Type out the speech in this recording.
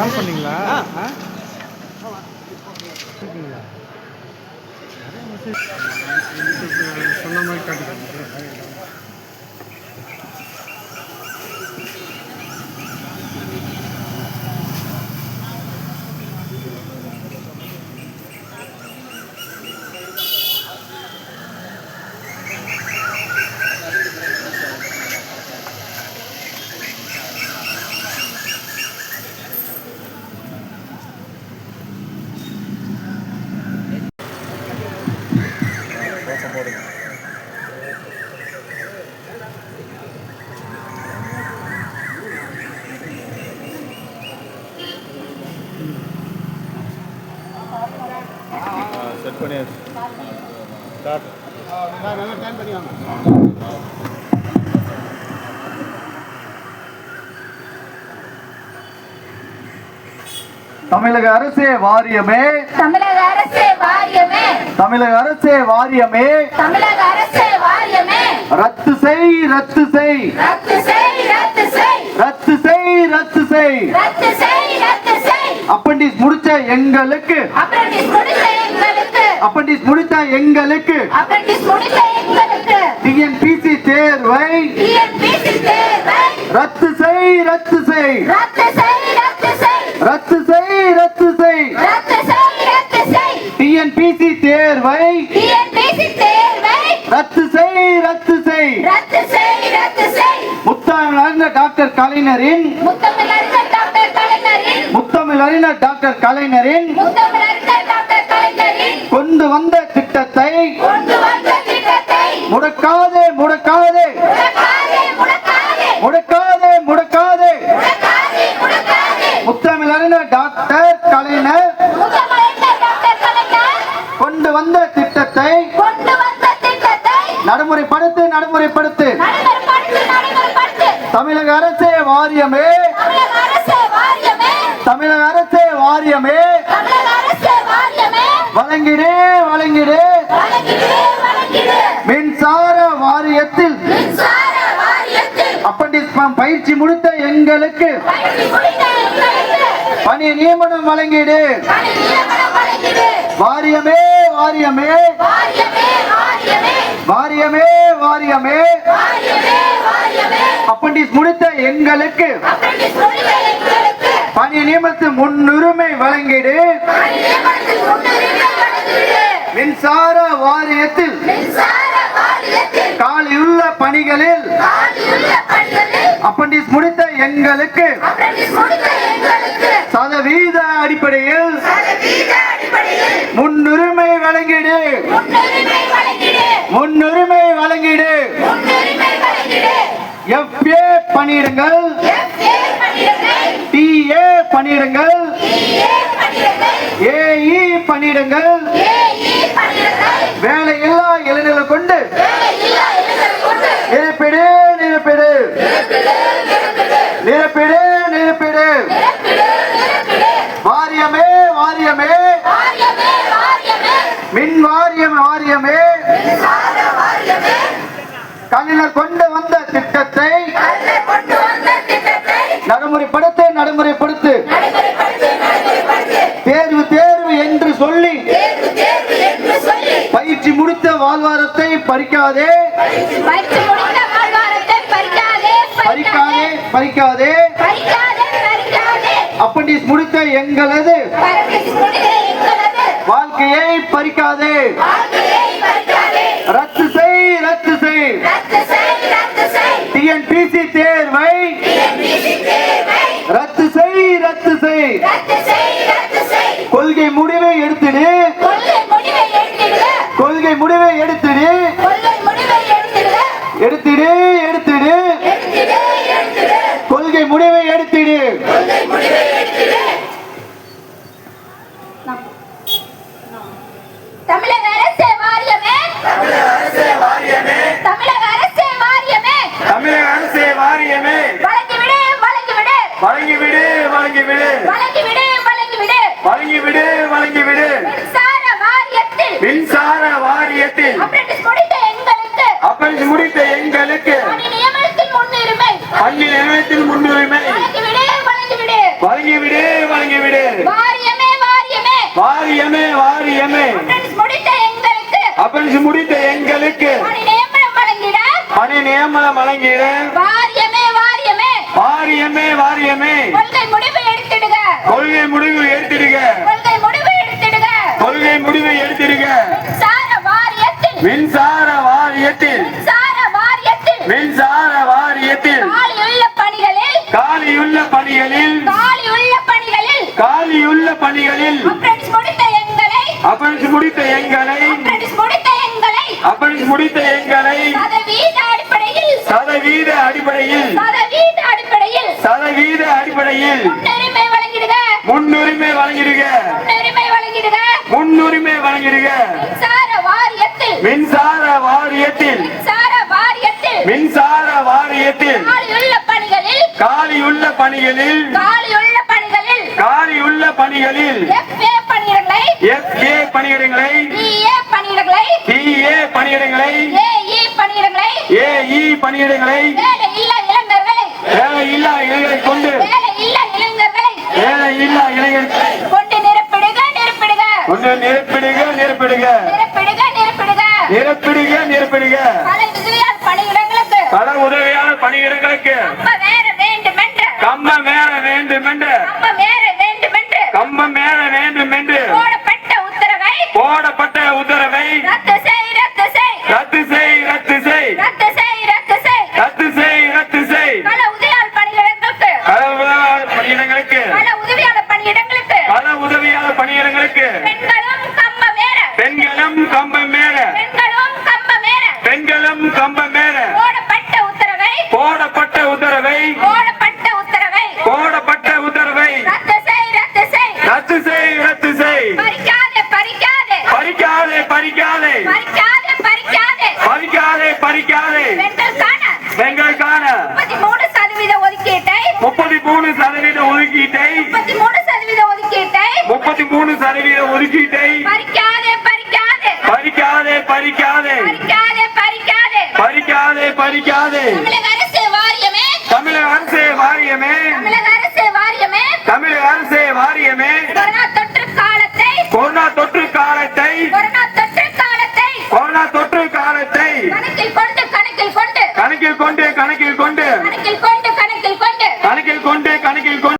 கால் பண்ணீங்களா? சொன்ன மாதிரி காட்டுக்கிறேன் போடுங்க. செட் பண்ணியாச்சு ஸ்டார்ட் தமிழக அரசே வாரியமே. தமிழக அரசே தமிழக அரசே வாரியமே. தமிழக அரசே வாரியமே. ரத்து செய் ரத்து செய். ரத்து செய் ரத்து செய். ரத்து செய் ரத்து செய். ரத்து செய் ரத்து செய். அப்பண்டிஸ் முடிச்ச எங்களுக்கு. அப்ரண்டிஸ் முடித்த எங்களுக்கு. அப்பண்டிஸ் முடித்த எங்களுக்கு. அப்ரண்டிஸ் முடித்த எங்களுக்கு. டிஎன்பிசி தேர்வை. டிஎன்பிசி தேர்வை ரத்து செய் ரத்து செய் ரத்து செய். ரத்து செய் ரத்து செய். ரத்து செய் ரத்து தேர்வை ரத்து செய் ரத்து செய். ரத்து செய் டாக்டர் கலைஞரின் முத்தமிழறிஞர் டாக்டர் கலைஞரின் டாக்டர் கலைஞரின் கொண்டு வந்த திட்டத்தை கொண்டு வந்த திட்டத்தை முடக்காதே முடக்காதே. முடக்காதே முடக்காதே. முத்தமிழறிஞர் டாக்டர் கலைஞர் கொண்டு வந்த திட்டத்தை நடைமுறைப்படுத்து நடைமுறைப்படுத்து. தமிழக அரசே வாரியமே. தமிழக அரசே வாரியமே. வழங்கிடு வழங்கிடு. மின்சார வாரியத்தில். அப்பண்டிஸ் பயிற்சி முடித்த எங்களுக்கு. பணி நியமனம் வழங்கிடு. வாரியமே. வாரியமே. வாரியமே வாரியமே. அப்பண்டிஸ் முடித்த எங்களுக்கு. பணி நியமத்து முன்னுரிமை வழங்கிடு. மின்சார வாரியத்தில். காலியுள்ள பணிகளில். அப்பண்டிஸ் முடித்த எங்களுக்கு. முன்னுரிமை வழங்கிடு. எஃப்ஏ பணியிடங்கள். டிஏ பணியிடங்கள். ஏஇ பணியிடங்கள். சட்டத்தை நடைமுறைப்படுத்து. தேர்வு தேர்வு என்று சொல்லி பயிற்சி முடித்த வாழ்வாரத்தை பறிக்காதே. பறிக்காதே பறிக்காதே. அப்பண்டிஸ் முடித்த எங்களது. வாழ்க்கையை பறிக்காதே. கொள்கை முடிவை எடுத்து நீ எடுத்திடு கொள்கை முடிவை எடுத்திடு. அரசே வாரியமே. வழங்கிவிடு. வழங்கிவிடு வழங்கிவிடு. வழங்கிவிடு. அப்படி முடித்த எங்களுக்கு பணி நியமனம் வழங்கிட. வாரியமே வாரியமே. வாரியமே வாரியமே. கொள்கை முடிவு எடுத்திடுக. கொள்கை முடிவு எடுத்திடுக. கொள்கை முடிவு எடுத்திடுக. கொள்கை முடிவை எடுத்திடுக. மின்சார வாரியத்தில். மின்சார வாரியத்தில். மின்சார வாரியத்தில். மின்சார வாரியத்தில். காலியுள்ள பணிகளில். காலியுள்ள பணிகளில். காலியுள்ள பணிகளில். காலியுள்ள பணிகளில். முடித்த எங்களை. அப்படி முடித்த எங்களை. அப்படி முடித்த எண்களை சதவீத அடிப்படையில் சதவீத அடிப்படையில் முன்னுரிமை வழங்கிடுக. முன்னுரிமை வழங்கிடுக. மின்சார வாரியத்தில் மின்சார வாரியத்தில் காலி உள்ள பணிகளில் காலியுள்ள பணிகளில் காலி உள்ள பணிகளில் எஸ் ஏ பணியிடங்களை பணியிடங்களை பணியிடங்களை ஏஇ பணியிடங்களை பணியிடங்களை வேலை இல்ல இளைஞர்களை வேலை இல்லா இளைஞரை கொண்டு வேலை இல்ல இளைஞர்களை வேலை இல்லா இளைஞர்களை கொண்டு நிரப்பிடுக நிரப்பிடுக. ஒன்று நிரப்பிடுக நிரப்பிடுக. நிரப்பிடுக நிரப்பிடுக. நிரப்பிடுக நிரப்பிடுக. பல விதிவியால் பணியிடங்களுக்கு பல உதவியாளர் பணியிடங்களுக்கு கம்ப வேற வேண்டும் என்று கம்ப வேற வேண்டும் என்று போடப்பட்ட உத்தரவை ரத்து செய் ரத்து செய். ரத்து செய் ரத்து செய். ரத்து செய் ரத்து செய். ரத்து செய் ரத்து செய். பல உதவியாளர் பணியிடங்களுக்கு. பல உதவியாளர் பணியிடங்களுக்கு. பல உதவியாளர் பணியிடங்களுக்கு. பல உதவியாளர் பணியிடங்களுக்கு. பெண்களும் கம்ப பெண்களும் மேல பெண்களும் கம்ப வேற பெண்களும் மேல போடப்பட்ட உத்தரவை. போடப்பட்ட உத்தரவை. முப்பத்தி மூணு சதவீத ஒதுக்கீட்டை முப்பத்தி மூணு சதவீத ஒதுக்கீட்டை முப்பத்தி மூணு சதவீத ஒதுக்கீட்டை முப்பத்தி மூணு சதவீத ஒதுக்கீட்டை பறிக்காதே பறிக்காதே. பறிக்காதே பறிக்காதே. பறிக்காதே பறிக்காதே. பறிக்காதே பறிக்காதே. தமிழக அரசு வாரியமே. தமிழக அரசே வாரியமே. தமிழக அரசு வாரியமே. தமிழக அரசே வாரியமே. கொரோனா தொற்று காலத்தை கொரோனா தொற்று காலத்தை கொரோனா கணக்கில் கொண்டு கணக்கில் கொண்டு. கணக்கில் கொண்டு கணக்கில் கொண்டு. கணக்கில் கொண்டு கணக்கில் கொண்டு.